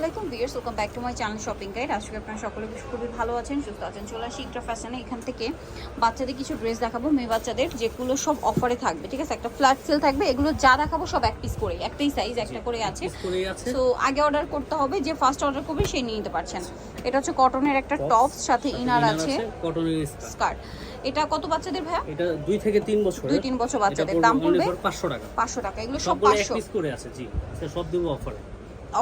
আলাইকুম viewers welcome back to my channel shopping guide আজকে আপনারা সকলে খুবই ভালো আছেন সুস্থ আছেন। চলে আসি ইকটা ফ্যাশনে এখান থেকে বাচ্চাদের কিছু ড্রেস দেখাবো মেয়ে বাচ্চাদের যেগুলো সব অফারে থাকবে ঠিক আছে? একটা ফ্ল্যাট সেল থাকবে এগুলো যা দেখাবো সব এক পিস করে একটাই সাইজ একটা করে আছে। সো আগে অর্ডার করতে হবে যে ফার্স্ট অর্ডার করবে সেই নিয়ে নিতে পারছেন। এটা হচ্ছে কটনের একটা টপস সাথে ইনার আছে কটনের স্কার্ট এটা কত বাচ্চাদের ভাইয়া? এটা দুই থেকে তিন বছর দুই তিন বছর বাচ্চাদের। দাম পড়বে পাঁচশো টাকা। পাঁচশো টাকা এগুলো সব সবগুলো এক পাঁচশো। পিস করে আছে জি। সব দেবো অফারে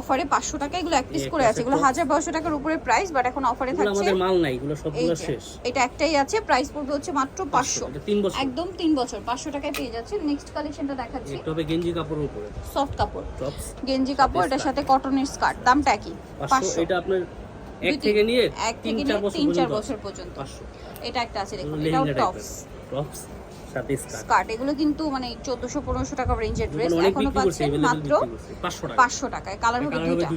অফারে পাঁচশো টাকা এগুলো এক পিস করে আছে। এগুলো top। হাজার বারোশো টাকার উপরে প্রাইস বাট এখন অফারে থাকছে আমাদের মাল নাই এগুলো সবগুলো শেষ। এটা একটাই আছে প্রাইস পড়বে হচ্ছে মাত্র পাঁচশো এটা তিন বছর। একদম তিন বছর পাঁচশো টাকায় পেয়ে যাচ্ছে। নেক্সট কালেকশনটা দেখাচ্ছি। এটা হবে গেঞ্জি কাপড়ের উপরে। সফট কাপড়। টপস গেঞ্জি কাপড় এটার সাথে কটনের স্কার্ট দামটা কি পাঁচশো পাঁচশো। এটা আপনার এক থেকে নিয়ে এক তিন থেকে চার নিয়ে বছর পর্যন্ত এটা একটা আছে দেখুন এটাও টপস টপস স্কার্ট স্কার্ট। এগুলো কিন্তু মানে চোদ্দশো পনেরোশো টাকা রেঞ্জের ড্রেস এখনও পাচ্ছেন মাত্র বিক্রি করছে। পাঁচশো টাকা। পাঁচশো টাকায়। কালার হবে দুইটা।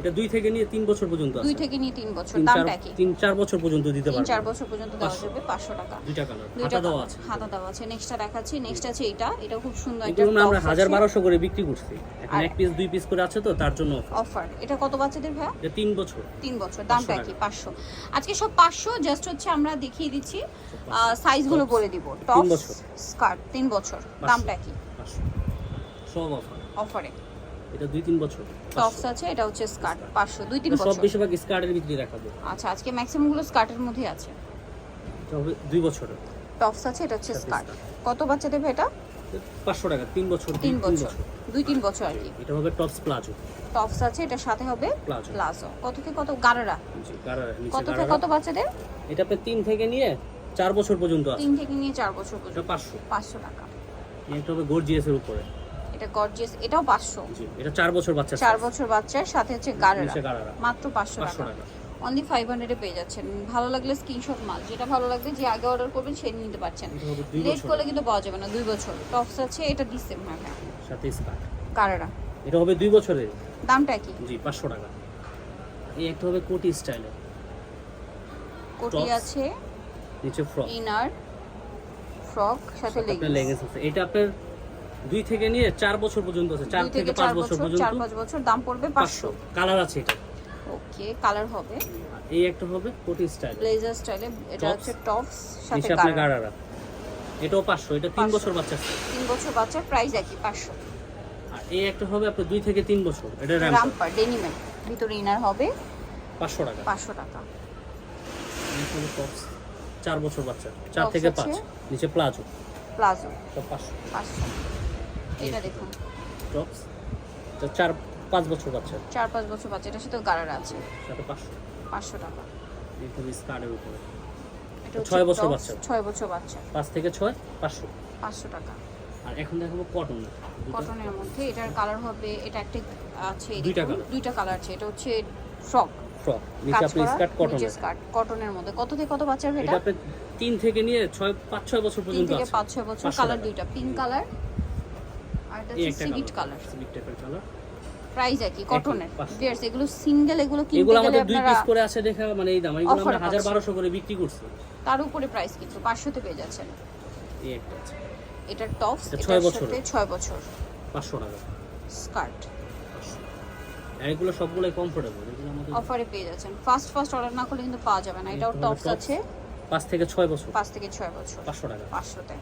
এটা দুই থেকে নিয়ে তিন বছর পর্যন্ত দুই থেকে নিয়ে তিন বছর দামটা কি তিন চার বছর পর্যন্ত দিতে তিন পারবে। চার বছর পর্যন্ত দেওয়া পাঁচশো। যাবে পাঁচশো টাকা। দুইটা কালার হাতা দেওয়া আছে। হাতা দেওয়া আছে। নেক্সটটা দেখাচ্ছি। নেক্সট আছে এটা এটা খুব সুন্দর একটা এগুলো আমরা হাজার বারোশো করে বিক্রি করছি। এখন এক পিস দুই পিস করে আছে তো তার জন্য অফার এটা কত বাচ্চাদের ভাইয়া? এটা তিন বছর। তিন বছর। দামটা। কি পাঁচশো। আজকে সব পাঁচশো জাস্ট হচ্ছে আমরা দেখিয়ে দিচ্ছি সাইজগুলো বলে দিব। টপ। স্কার্ট তিন বছর। দামটা কি সব অফার অফারে এটা দুই তিন বছর। টপস আছে এটা হচ্ছে স্কার্ট পাঁচশো দুই তিন এটা সব বেশিরভাগ স্কার্টের বিক্রি দেখাবো। আচ্ছা আজকে ম্যাক্সিমামগুলো স্কার্টের মধ্যে আছে। এটা হবে দুই বছরের। টপস আছে এটা হচ্ছে স্কার্ট কত বাচ্চাদের ভাই এটা? পাঁচশো টাকা তিন বছর তিন বছর দুই তিন বছর আর কি। এটা হবে টপস প্লাজো টপস আছে এটার সাথে হবে প্লাজো প্লাজো কত থেকে কত? গারারা। জি কত থেকে কত বাচ্চাদের? এটা আপনার তিন থেকে নিয়ে চার বছর পর্যন্ত আছে। তিন থেকে নিয়ে চার বছর পর্যন্ত। পাঁচশো। পাঁচশো টাকা। এটা হবে গর্জিয়াসের উপরে। এটা গর্জিয়াস এটাও পাঁচশো। জি এটা চার বছর বাচ্চা চার বছর বাচ্চার সাথে হচ্ছে গারারা। মাত্র পাঁচশো পাঁচশো টাকা। টাকা। অনলি ফাইভ হান্ড্রেডে পেয়ে যাচ্ছেন। ভালো লাগলে স্ক্রিনশট মাল যেটা ভালো লাগবে যে আগে অর্ডার করবেন সে নিতে পারছেন। লেট করলে কিন্তু পাওয়া যাবে না দুই বছর। টপস আছে এটা ডিসেম্বর হ্যাঁ। সাথে স্কার্ট কারারা এটা হবে দুই বছরের দামটা কি? জি পাঁচশো টাকা। এই একটা হবে কোটি স্টাইলের কোটি আছে। নিচে ফ্রক ইনার ফ্রক সাথে লেগিংস আছে। এটা আপনার দুই থেকে নিয়ে চার বছর পর্যন্ত আছে চার থেকে পাঁচ বছর পর্যন্ত। চার পাঁচ বছর দাম পড়বে পাঁচশো। কালার আছে এটা। ওকে কালার হবে। এই একটা হবে কোটি স্টাইল। ব্লেজার স্টাইলে এটা হচ্ছে টপস সাথে আপনার গাড়ারা এটাও পাঁচশো এটা তিন বছর বাচ্চা তিন বছর বাচ্চার প্রাইস একই পাঁচশো। আর এই একটা হবে আপনার দুই থেকে তিন বছর এটা র্যাম্প রামপার ডেনিমের ভিতরে ইনার হবে। পাঁচশো টাকা। পাঁচশো টাকা। tops, চার বছর বাচ্চা চার থেকে। পাঁচ। নিচে প্লাজো। প্লাজো। পাঁচশো। পাঁচশো। এটা দেখুন। টপস চার পাঁচ বছর বাচ্চা। চার পাঁচ বছর বাচ্চা। এটার সাথে গারারা আছে। সাথে পাঁচশো। পাঁচশো টাকা। হবে স্কার্টের উপরে। এটা ছয় বছর বাচ্চা। ছয় বছর বাচ্চা। পাঁচ থেকে ছয় পাঁচশো। পাঁচশো টাকা। আর এখন দেখাবো কটন কটনের মধ্যে। এটার কালার হবে এটা একটা আছে দুইটা colour। দুইটা কালার আছে। এটা হচ্ছে ফ্রক ফ্রক নিচে আপনি স্কার্ট নিচে কটনের স্কার্ট কটনের মধ্যে। কত থেকে কত বাচ্চার এটা এটা? আপনি তিন থেকে নিয়ে ছয় পাঁচ ছয় বছর তিন পর্যন্ত থেকে আছে। পাঁচ ছয় বছর কালার দুইটা। পিঙ্ক কালার আর এটা হচ্ছে সিভিট কালার সিভিট টাইপের কালার প্রাইস একই কটনের ভিউয়ার্স এগুলো সিঙ্গেল এগুলো কিনতে এগুলো আমাদের দুই পিস করে আছে দেখে মানে এই দাম এগুলো আমরা হাজার পাচ্ছি। বারোশো করে বিক্রি করছি। তার উপরে প্রাইস কিন্তু পাঁচশোতে পেয়ে যাচ্ছেন। এই একটা আছে। এটার টপস এটা এটার ছয় সাথে বছর। পাঁচশো টাকা। স্কার্ট এগুলো সবগুলোই কমফোর্টেবল এগুলো আমাদের অফারে পেয়ে যাচ্ছেন। ফার্স্ট ফার্স্ট অর্ডার না করলে কিন্তু পাওয়া যাবে না। এটাও টপস আছে। পাঁচ থেকে ছয় বছর। পাঁচ থেকে ছয় বছর। পাঁচশো টাকা। পাঁচশোতে।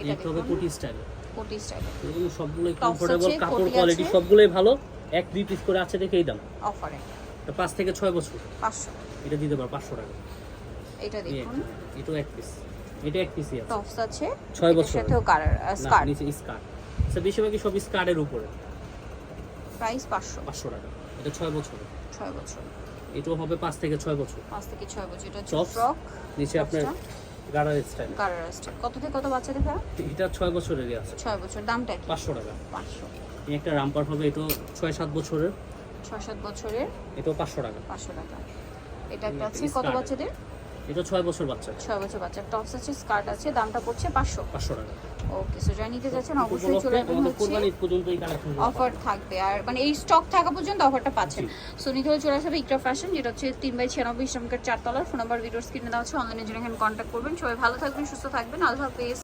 এই এটা হবে কোটি স্টাইল কোটি স্টাইল এগুলো সবগুলোই কমফোর্টেবল কাপড় কোয়ালিটি সবগুলোই ভালো। এক দুই পিস করে আছে দেখে এই দাম। অফারে পাঁচ থেকে ছয় বছর। পাঁচশো। এটা দিতে পারো পাঁচশো টাকা। এটা দেখুন। এটাও এক পিস এটা এক পিসই আছে। টপস আছে। ছয় বছরের। সাথেও কালার স্কার্ট নিচে স্কার্ট আচ্ছা বেশিরভাগই সব স্কার্টের উপরে। প্রাইস পাঁচশো। পাঁচশো টাকা। এটা ছয় বছরের ছয় বছর। এটাও হবে পাঁচ থেকে ছয় বছর। পাঁচ থেকে ছয় বছর। এটা ফ্রক নিচে আপনার গাড়ার স্টাইল কালার স্টাইল কত থেকে কত বাচ্চাদের ভাড়া? এটা ছয় বছরের আছে। ছয় বছর। দামটা কি? পাঁচশো টাকা। পাঁচশো। এই একটা রামপার হবে এটাও ছয় সাত বছরের। ছয় সাত বছরের? এটা পাঁচশো টাকা। পাঁচশো টাকা। এটা একটা আছে? কত বাচ্চাদের? এটা 6 বছর বাচ্চা 6 বছর বাচ্চা। টপস আছে স্কার্ট আছে দামটা পড়ছে পাঁচশো। পাঁচশো টাকা। ওকে সো যারা নিতে যাচ্ছেন অবশ্যই চলে আসুন আসবেন কোরবানি পর্যন্ত এই কালেকশন অফার থাকবে। আর মানে এই স্টক থাকা পর্যন্ত অফারটা পাচ্ছেন। সো নিতে হলে চলে আসবে ইকরা ফ্যাশন যেটা হচ্ছে 3 বাই শ্রমিকের ইসলামকের চারতলার ফোন নাম্বার ভিডিওর স্ক্রিনে দেওয়া আছে। অনলাইনে জন্য এখানে কন্ট্যাক্ট করবেন। সবাই ভালো থাকবেন সুস্থ থাকবেন। আল্লাহ হাফেজ।